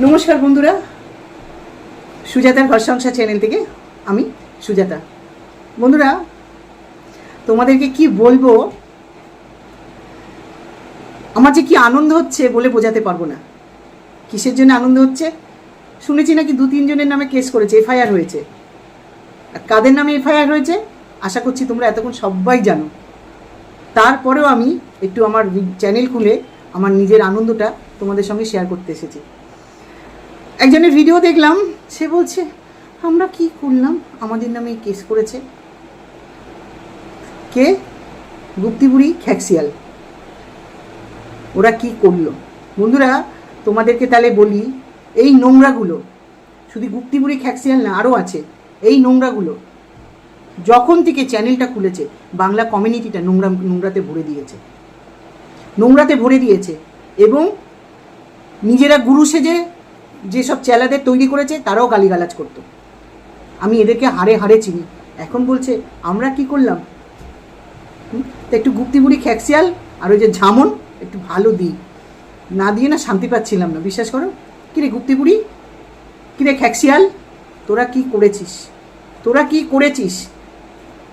নমস্কার বন্ধুরা। সুজাতার ঘর সংসার চ্যানেল থেকে আমি সুজাতা। বন্ধুরা, তোমাদেরকে কি বলব? আমার যে কি আনন্দ হচ্ছে বলে বোঝাতে পারব না। কিসের জন্য আনন্দ হচ্ছে? শুনেছি নাকি দু তিনজনের নামে কেস করেছে, এফআইআর হয়েছে। আর কাদের নামে এফআইআর হয়েছে? আশা করছি তোমরা এতক্ষণ সবাই জানো। তারপরেও আমি একটু আমার চ্যানেল খুলে আমার নিজের আনন্দটা তোমাদের সঙ্গে শেয়ার করতে এসেছি। একজনের ভিডিও দেখলাম, সে বলছে, আমরা কি করলাম? আমাদের নামে কেস করেছে। কে? গুপ্তিবুড়ি খ্যাক্সিয়াল। ওরা কি করল? বন্ধুরা, তোমাদেরকে তাহলে বলি, এই নোংরাগুলো, শুধু গুপ্তিবুড়ি খ্যাক্সিয়াল না, আরও আছে, এই নোংরাগুলো, যখন থেকে চ্যানেলটা খুলেছে, বাংলা কমিউনিটিটা নোংরা নোংরাতে ভরে দিয়েছে। নোংরাতে ভরে দিয়েছে এবং নিজেরা গুরু সেজে যেসব চেলাদের তৈরি করেছে, তারাও গালিগালাজ করতো। আমি এদেরকে হাড়ে হাড়ে চিনি। এখন বলছে, আমরা কি করলাম? তো একটু গুপ্তিবুড়ি খ্যাক্সিয়াল আর ওই যে ঝামন, একটু ভালো দিই। না দিয়ে না শান্তি পাচ্ছিলাম না, বিশ্বাস করো? কিরে গুপ্তিবুড়ি কিরে খ্যাক্সিয়াল তোরা কি করেছিস? তোরা কি করেছিস?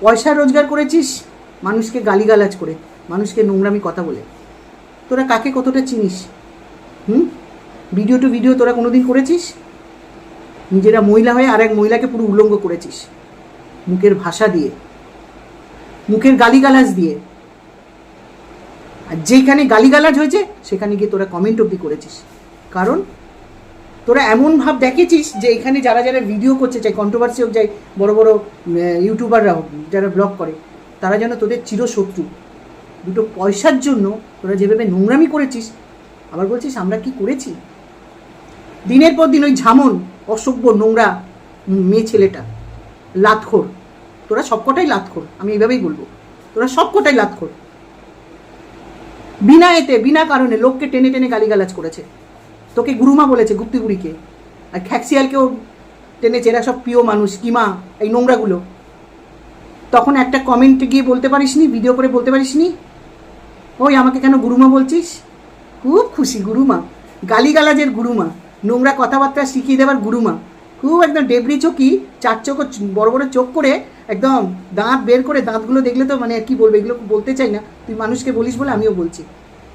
পয়সা রোজগার করেছিস? মানুষকে গালিগালাজ করে, মানুষকে নোংরামি কথা বলে। তোরা কাকে কতটা চিনিস? ভিডিও টু ভিডিও তোরা কোনোদিন করেছিস? নিজেরা মহিলা হয়ে আর এক মহিলাকে পুরো উলঙ্গ করেছিস। মুখের ভাষা দিয়ে, মুখের গালিগালাজ দিয়ে। আর যেখানে গালিগালাজ হয়েছে, সেখানে গিয়ে তোরা কমেন্ট অবধি করেছিস। কারণ তোরা এমন ভাব দেখেছিস যে এখানে যারা যারা ভিডিও করছে, চাই কন্ট্রোভার্সি হোক যাই বড় বড় ইউটিউবাররা হোক, যারা ব্লগ করে, তারা যেন তোদের চিরশত্রু। দুটো পয়সার জন্য তোরা যেভাবে নোংরামি করেছিস, আবার বলছিস আমরা কি করেছি? দিনের পর দিন ওই ঝামন, অসভ্য নোংরা মেয়ে ছেলেটা, লাতখোর। তোরা সবকটাই লাতখোর, আমি এইভাবেই বলব। তোরা সবকটাই লাতখোর। বিনা এতে, বিনা কারণে লোককে টেনে টেনে গালিগালাজ করেছে। তোকে গুরুমা বলেছে গুপ্তিগুড়িকে। আর খ্যাক্সিয়ালকেও টেনেছে, এরা সব প্রিয় মানুষ, কিমা, এই নোংরাগুলো। তখন একটা কমেন্টে গিয়ে বলতে পারিসনি ভিডিও করে বলতে পারিসনি? ওই আমাকে কেন গুরুমা বলছিস? খুব খুশি গুরুমা, গালিগালাজের গুরুমা। নোংরা কথাবার্তা শিখিয়ে দেওয়ার গুরুমা। খুব একদম ডেবরি চোখি চার চোখ, বড় বড় চোখ করে একদম দাঁত বের করে, দাঁতগুলো দেখলে তো মানে কি বলব, এগুলো বলতে চাই না। তুই মানুষকে বলিস বলে আমিও বলছি।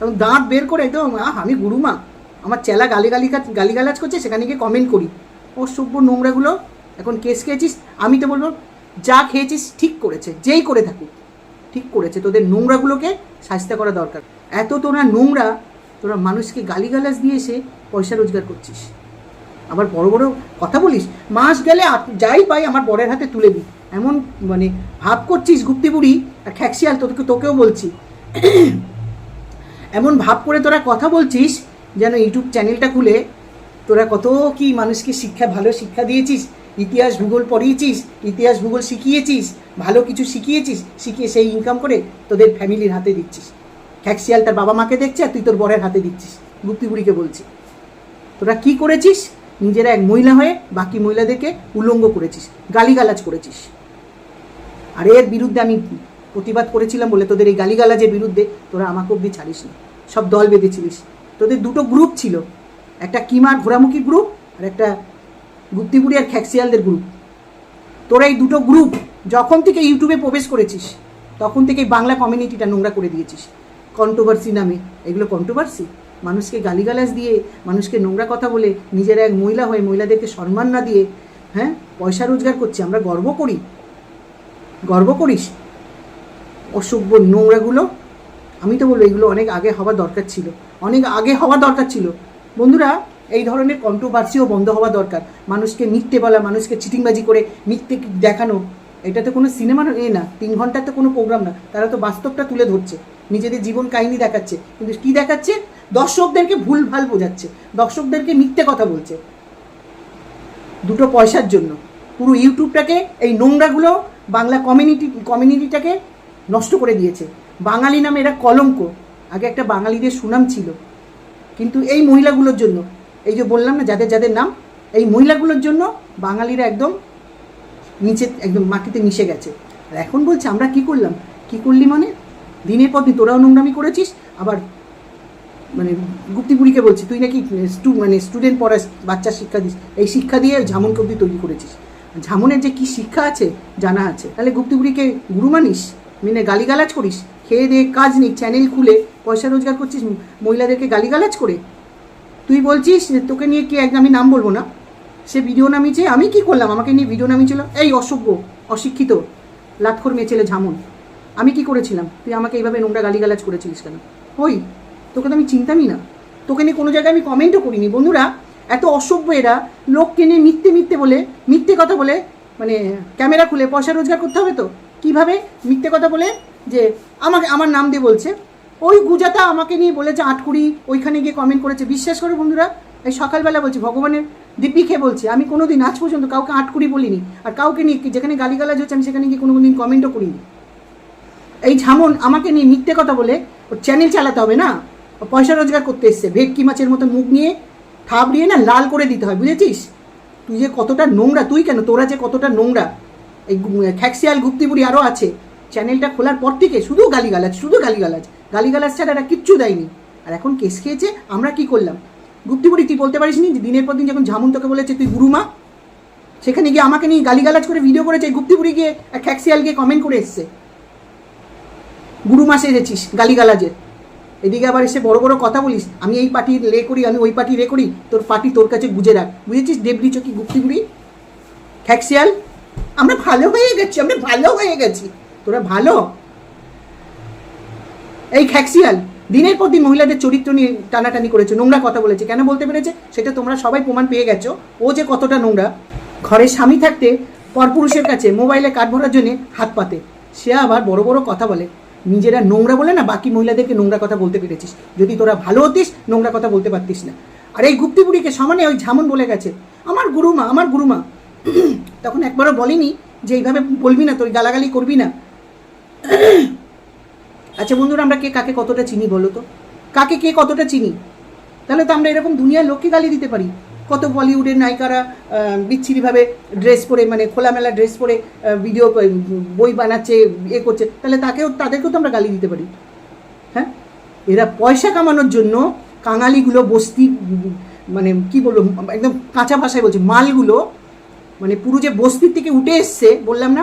এবং দাঁত বের করে একদম, আহ, আমি গুরুমা। আমার চেলা গালি গালি গালিগালাজ করছে, সেখানে গিয়ে কমেন্ট করি। ও সভ্য নোংরাগুলো, এখন কেস খেয়েছিস, আমি তো বলব, যা খেয়েছিস ঠিক করেছে, যেই করে থাকুক, ঠিক করেছে। তোদের নোংরাগুলোকে শাস্তি করা দরকার। এত তোরা নোংরা তোরা মানুষকে গালিগালাজ দিয়ে এসে পয়সা রোজগার করছিস। আবার বড় বড় কথা বলিস, মাস গেলে যাই পাই আমার বরের হাতে তুলে দিই। এমন মানে ভাব করছিস গুপ্তিবুড়ি আর খ্যাক্সিয়াল তোকে, তোকেও বলছি। এমন ভাব করে তোরা কথা বলছিস যেন ইউটিউব চ্যানেলটা খুলে তোরা কত কি মানুষকে শিক্ষা, ভালো শিক্ষা দিয়েছিস, ইতিহাস ভূগোল পড়িয়েছিস, ইতিহাস ভূগোল শিখিয়েছিস, ভালো কিছু শিখিয়েছিস, শিখিয়ে সেই ইনকাম করে তোদের ফ্যামিলির হাতে দিচ্ছিস। খ্যাক্সিয়াল তার বাবা মাকে দেখছে আর তুই তোর বরের হাতে দিচ্ছিস। গুপ্তিবুড়িকে বলছি, তোরা কি করেছিস? নিজেরা এক মহিলা হয়ে বাকি মহিলাদেরকে উলঙ্গ করেছিস, গালিগালাজ করেছিস। আর এর বিরুদ্ধে আমি প্রতিবাদ করেছিলাম বলে তোদের এই গালিগালাজের বিরুদ্ধে তোরা আমাকে অব্দি ছাড়িস না সব দল বেঁধেছিলিস। তোদের দুটো গ্রুপ ছিল, একটা কিমার ঘোরামুখী গ্রুপ আর একটা গুপ্তিগুড়ি আর খ্যাক্সিয়ালদের গ্রুপ তোরা এই দুটো গ্রুপ যখন থেকে ইউটিউবে প্রবেশ করেছিস, তখন থেকে বাংলা কমিউনিটিটা নোংরা করে দিয়েছিস। কন্ট্রোভার্সি নামে। এগুলো কন্ট্রোভার্সি মানুষকে গালিগালাজ দিয়ে, মানুষকে নোংরা কথা বলে, নিজেরা এক মহিলা হয়ে মহিলাদেরকে সম্মান না দিয়ে হ্যাঁ পয়সা রোজগার করছে। আমরা গর্ব করি। গর্ব করিস। অসভ্য নোংরাগুলো। আমি তো বলব, এগুলো অনেক আগে হওয়া দরকার ছিল। অনেক আগে হওয়া দরকার ছিল। বন্ধুরা, এই ধরনের কন্ট্রোভার্সিও বন্ধ হওয়া দরকার। মানুষকে মিথ্যে বলা, মানুষকে চিটিংবাজি করে মিথ্যে দেখানো এটা তো কোনো সিনেমার এ না। তিন ঘণ্টার তো কোনো প্রোগ্রাম না। তারা তো বাস্তবটা তুলে ধরছে। নিজেদের জীবন কাহিনী দেখাচ্ছে, কিন্তু কী দেখাচ্ছে? দর্শকদেরকে ভুল ভালো বোঝাচ্ছে, দর্শকদেরকে মিথ্যে কথা বলছে। দুটো পয়সার জন্য। পুরো ইউটিউবটাকে, এই নোংরাগুলো বাংলা কমিউনিটি কমিউনিটিটাকে নষ্ট করে দিয়েছে। বাঙালি নামে এরা কলঙ্ক। আগে একটা বাঙালিদের সুনাম ছিল। কিন্তু এই মহিলাগুলোর জন্য, এই যে বললাম না, যাদের যাদের নাম, এই মহিলাগুলোর জন্য বাঙালিরা একদম নিচে, একদম মাটিতে মিশে গেছে। আর এখন বলছে, আমরা কি করলাম? কি করলি মানে? দিনের পর দিন তোরাও নোংরামি করেছিস, আবার মানে গুপ্তিপুরীকে বলছি, তুই নাকি স্টু মানে স্টুডেন্ট পড়াস বাচ্চা শিক্ষা দিস, এই শিক্ষা দিয়ে ওই ঝামনকে অব্দি তৈরি করেছিস। ঝামনের যে কি শিক্ষা আছে, জানা আছে। তাহলে গুপ্তিপুরীকে গুরু মানিস মানে গালিগালাজ করিস, খেয়ে দিয়ে কাজ নেই চ্যানেল খুলে, পয়সা রোজগার করছিস, মহিলাদেরকে গালিগালাজ করে। তুই বলছিস তোকে নিয়ে কি একদম আমি নাম বলব না? সে ভিডিও নামিয়েছে, আমি কি করলাম? আমাকে নিয়ে ভিডিও নামিয়েছিল? এই অসভ্য, অশিক্ষিত লাটখোর মেয়ে ছেলে ঝামন। আমি কি করেছিলাম? তুই আমাকে এইভাবে নোংরা গালিগালাজ করেছিলিস কেন? ওই তোকে তো আমি চিন্তামই না। তোকে নিয়ে কোনো জায়গায় আমি কমেন্টও করিনি। বন্ধুরা, এত অসভ্য এরা। লোককে নিয়ে মিথ্যে মিথ্যে বলে, মিথ্যে কথা বলে মানে ক্যামেরা খুলে পয়সা রোজগার করতে হবে তো? কীভাবে? মিথ্যে কথা বলে যে আমাকে, আমার নাম দিয়ে বলছে। ওই গুজাতা আমাকে নিয়ে বলেছে আটকুড়ি, ওইখানে গিয়ে কমেন্ট করেছে। বিশ্বাস করে বন্ধুরা, এই সকালবেলা বলছি, ভগবানের দিব্যি খেয়ে বলছি, আমি কোনো দিন আজ পর্যন্ত কাউকে আটকুড়ি বলিনি। আর কাউকে নিয়ে যেখানে গালিগালাজ হচ্ছে, আমি সেখানে গিয়ে কোনো দিন কমেন্টও করিনি। এই ঝামন আমাকে নিয়ে মিথ্যে কথা বলে ওর চ্যানেল চালাতে হবে না? ও পয়সা রোজগার করতে এসছে। ভেটকি মাছের মতো মুখ নিয়ে থাবড়িয়ে না লাল করে দিতে হয়, বুঝেছিস? তুই যে কতটা নোংরা, তুই কেন? তোরা যে কতটা নোংরা। এই খ্যাক্সিয়াল গুপ্তিপুরি আরও আছে। চ্যানেলটা খোলার পর থেকে শুধু গালিগালাজ শুধু গালিগালাজ। গালিগালাজ ছাড়া এরা কিচ্ছু দেয়নি। আর এখন কেস খেয়েছে, আমরা কি করলাম? গুপ্তিপুরি তুই বলতে পারিস নি যে দিনের পর দিন যখন ঝামুন তোকে বলেছে তুই গুরুমা, সেখানে গিয়ে আমাকে নিয়ে গালিগালাজ করে ভিডিও করেছে গুপ্তিপুরি গিয়ে খ্যাক্সিয়াল গিয়ে কমেন্ট করে এসছে। গুরু মাসে এসেছিস, গালিগালাজের। এদিকে আবার এসে বড় বড় কথা বলিস, আমি এই পার্টি লে করি, আমি ওই পার্টি রে করি, তোর পার্টি তোর কাছে গুজে রাখ। বুঝেছিস দেবরি চকি গুপ্তিগুড়ি খ্যাক্সিয়াল আমরা ভালো হয়ে গেছি, আমরা ভালো হয়ে গেছি। তোরা ভালো? এই খ্যাক্সিয়াল দিনের পর দিন মহিলাদের চরিত্র নিয়ে টানাটানি করেছে, নোংরা কথা বলেছে। কেন বলতে পেরেছে? সেটা তোমরা সবাই প্রমাণ পেয়ে গেছো। ও যে কতটা নোংরা। ঘরে স্বামী থাকতে পরপুরুষের কাছে মোবাইলে কাঠ ভরার জন্য হাত পাতে। সে আবার বড় বড় কথা বলে। নিজেরা নোংরা বলে না, বাকি মহিলাদেরকে নোংরা কথা বলতে পেরেছিস। যদি তোরা ভালো হতিস, নোংরা কথা বলতে পারতিস না। আর এই গুপ্তিপুরীকে সমানে ওই ঝামন বলে গেছে, আমার গুরুমা আমার গুরুমা। তখন একবারও বলিনি যে এইভাবে বলবি না তুই গালাগালি করবি না। আচ্ছা বন্ধুরা, আমরা কে কাকে কতটা চিনি বলো তো? কাকে কে কতটা চিনি? তাহলে তো আমরা এরকম দুনিয়ার লোককে গালি দিতে পারি। কত বলিউডের নায়িকারা বিচ্ছিরিভাবে ড্রেস পরে মানে খোলামেলা ড্রেস পরে ভিডিও বই বানাচ্ছে এ করছে, তাহলে তাকেও, তাদেরকেও তো আমরা গালি দিতে পারি। হ্যাঁ? এরা পয়সা কামানোর জন্য কাঙালিগুলো বস্তি মানে কি বলব, একদম কাঁচা ভাষায় বলছি, মালগুলো মানে পুরো যে বস্তির থেকে উঠে এসছে, বললাম না,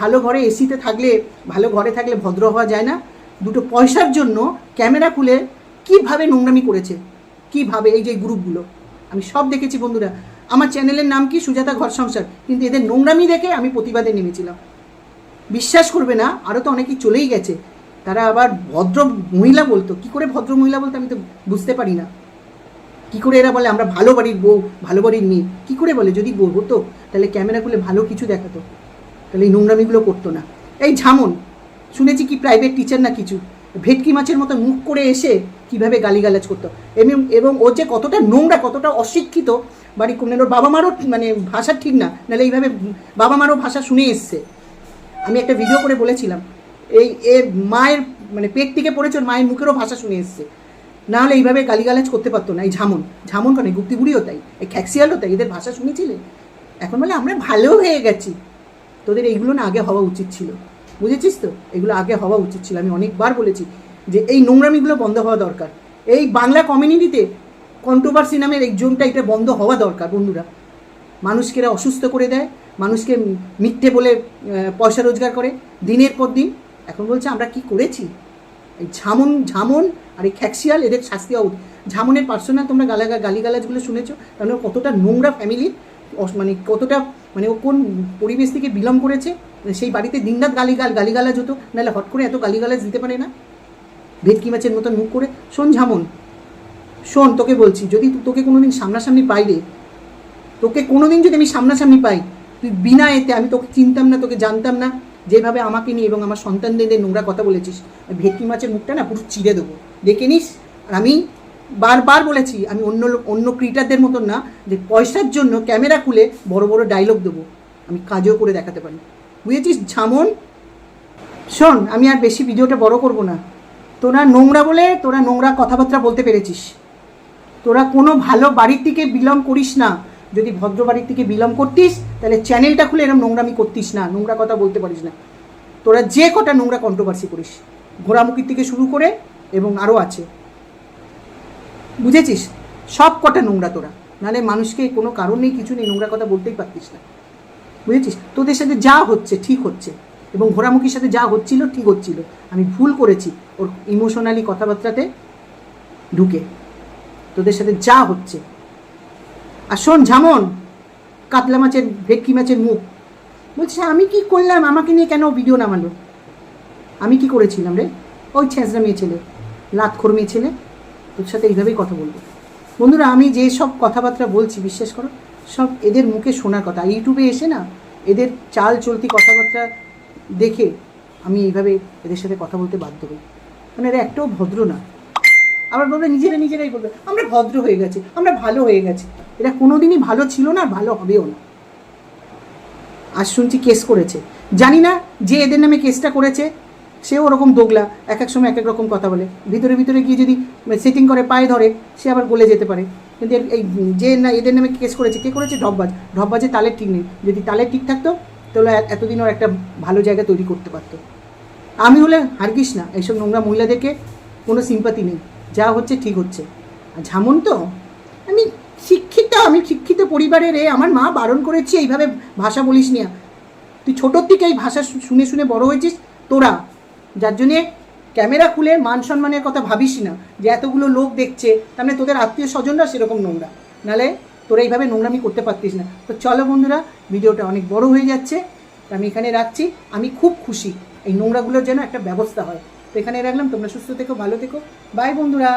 ভালো ঘরে এসিতে থাকলে, ভালো ঘরে থাকলে ভদ্র হওয়া যায় না, দুটো পয়সার জন্য ক্যামেরা খুলে কীভাবে নোংরামি করেছে, কীভাবে এই যে গ্রুপগুলো আমি সব দেখেছি বন্ধুরা। আমার চ্যানেলের নাম কি? সুজাতা ঘর সংসার। কিন্তু এদের নোংরামি দেখে আমি প্রতিবাদে নেমেছিলাম। বিশ্বাস করবে না আরও তো অনেকেই চলেই গেছে। তারা আবার ভদ্র মহিলা বলতো। কি করে ভদ্র মহিলা বলতো আমি তো বুঝতে পারি না। কি করে এরা বলে, আমরা ভালো বাড়ির বউ, ভালো বাড়ির মেয়ে। কি করে বলে? যদি বউ হতো তাহলে ক্যামেরা খুলে ভালো কিছু দেখাতো। তাহলে এই নোংরামিগুলো করতো না। এই ঝামন, শুনেছি কি প্রাইভেট টিচার না কিছু? ভেটকি মাছের মতো মুখ করে এসে কীভাবে গালিগালাজ করতো। এবং এবং ও যে কতটা নোংরা, কতটা অশিক্ষিত, বাড়ি কোন ওর বাবা মারও মানে ভাষা ঠিক না, নাহলে এইভাবে বাবা মারও ভাষা শুনে এসছে। আমি একটা ভিডিও করে বলেছিলাম, এই এর মায়ের মানে পেট থেকে পড়েছে ওর মায়ের মুখেরও ভাষা শুনে এসছে। না হলে এইভাবে গালিগালাজ করতে পারতো না। এই ঝামন ঝামন কেন? গুপ্তিগুড়িও তাই, এই খ্যাক্সিয়ালও তাই, এদের ভাষা শুনেছিলে? এখন বলে আমরা ভালো হয়ে গেছি। তোদের এইগুলো না আগে হওয়া উচিত ছিল। বুঝেছিস তো? এগুলো আগে হওয়া উচিত ছিল। আমি অনেকবার বলেছি যে এই নোংরামিগুলো বন্ধ হওয়া দরকার। এই বাংলা কমিউনিটিতে কন্ট্রোভার্সি নামের এই জোনটা এটা বন্ধ হওয়া দরকার বন্ধুরা। মানুষকে এরা অসুস্থ করে দেয়, মানুষকে মিথ্যে বলে পয়সা রোজগার করে। দিনের পর দিন এখন বলছে, আমরা কি করেছি? এই ঝামন ঝামন আর এই খ্যাক্সিয়াল এদের শাস্তি হওয়া। ঝামনের পার্সোনাল তোমরা গালাগা, গালিগালাজগুলো শুনেছো? কারণ কতটা নোংরা ফ্যামিলি মানে কতটা মানে ও কোন পরিবেশ থেকে বিলং করেছে? সেই বাড়িতে দিনরাত গালিগাল গালিগালাজ হতো নাহলে হট করে এত গালিগালাজ দিতে পারে না? ভেটকি মাছের মতন মুখ করে, শোন ঝামন, শোন তোকে বলছি, যদি তোকে কোনোদিন সামনাসামনি পাই রে, তোকে কোনোদিন যদি আমি সামনাসামনি পাই, তুই বিনা এতে আমি তোকে চিনতাম না, তোকে জানতাম না, যেভাবে আমাকে নিয়ে এবং আমার সন্তানদের নোংরা কথা বলেছিস ভেটকি মাছের মুখটা না পুরো চিড়ে দেবো। দেখে নিস, আর আমি বারবার বলেছি, আমি অন্য অন্য ক্রিয়েটারদের মতন না, যে পয়সার জন্য ক্যামেরা খুলে বড় বড় ডায়লগ দেবো, আমি কাজও করে দেখাতে পারি। বুঝেছিস? ঝামন শোন, আমি আর বেশি ভিডিওটা বড় করব না। তোরা নোংরা বলে তোরা নোংরা কথাবার্তা বলতে পেরেছিস। তোরা কোনো ভালো বাড়ির থেকে বিলং করিস না। যদি ভদ্র বাড়ির থেকে বিলং করতিস, তাহলে চ্যানেলটা খুলে এরকম নোংরামি করতিস না, নোংরা কথা বলতে পারিস না। তোরা যে কটা নোংরা কন্ট্রোভার্সি করিস ঘোরামুখির থেকে শুরু করে এবং আরও আছে। বুঝেছিস? সব কটা নোংরা তোরা। নাহলে মানুষকে কোনো কারণ নেই, কিছু নেই, নোংরা কথা বলতেই পারতিস না। বুঝেছিস? তোদের সাথে যা হচ্ছে, ঠিক হচ্ছে। এবং ঘোরামুখির সাথে যা হচ্ছিল, ঠিক হচ্ছিল। আমি ভুল করেছি। ওর ইমোশনালি কথাবার্তাতে ঢুকে। তোদের সাথে যা হচ্ছে। আর শোন, ঝামন, কাতলা মাছের, ভেটকি মাছের মুখ। বলছে আমি কি করলাম? আমাকে নিয়ে কেন ভিডিও নামালো? আমি কি করেছিলাম রে? ওই ছেঁচড়া মেয়ে ছেলে, লাতখোর মেয়ে ছেলে। তোর সাথে এইভাবেই কথা বলব। বন্ধুরা, আমি যে সব কথাবার্তা বলছি, বিশ্বাস করো, সব এদের মুখে শোনার কথা। ইউটিউবে এসে না এদের চাল চলতি কথাবার্তা দেখে আমি এইভাবে এদের সাথে কথা বলতে বাধ্য হই। মানে এরা একটাও ভদ্র না। আবার বলবে, নিজেরা নিজেরাই বলবে, আমরা ভদ্র হয়ে গেছি, আমরা ভালো হয়ে গেছি। এরা কোনোদিনই ভালো ছিল না, ভালো হবেও না। আর শুনছি কেস করেছে। জানি না যে এদের নামে কেসটা করেছে সে ওরকম দোগলা, এক এক সময় এক এক রকম কথা বলে। ভিতরে ভিতরে গিয়ে যদি সেটিং করে, পায়ে ধরে, সে আবার গলে যেতে পারে। কিন্তু এই যে না, এদের নামে কেস করেছে, কে করেছে? ঢপবাজ ঢপবাজে তালের ঠিক নেই। যদি তালের ঠিক থাকতো, তাহলে এতদিন ওর একটা ভালো জায়গা তৈরি করতে পারতো। আমি হলে হারগিস না। এইসব নোংরা মহিলাদেরকে কোনো সিম্পাতি নেই। যা হচ্ছে, ঠিক হচ্ছে। আর ঝামন তো, আমি শিক্ষিত আমি শিক্ষিত পরিবারের এ, আমার মা বারণ করেছি এইভাবে ভাষা বলিস না তুই ছোটোর থেকে এই ভাষা শুনে শুনে বড় হয়েছিস, তোরা। যার জন্যে ক্যামেরা খুলে মান সম্মানের কথা ভাবিস না যে এতগুলো লোক দেখছে, তার মানে তোদের আত্মীয় স্বজনরা সেরকম নোংরা। নালে তোরা এইভাবে নোংরামি করতে পারতিস না। তো চলো বন্ধুরা, ভিডিওটা অনেক বড় হয়ে যাচ্ছে। আমি এখানে রাখছি। আমি খুব খুশি এই নোংরাগুলোর যেন একটা ব্যবস্থা হয়। তো এখানে রাখলাম। তোমরা সুস্থ থেকো, ভালো থেকো। বাই বন্ধুরা।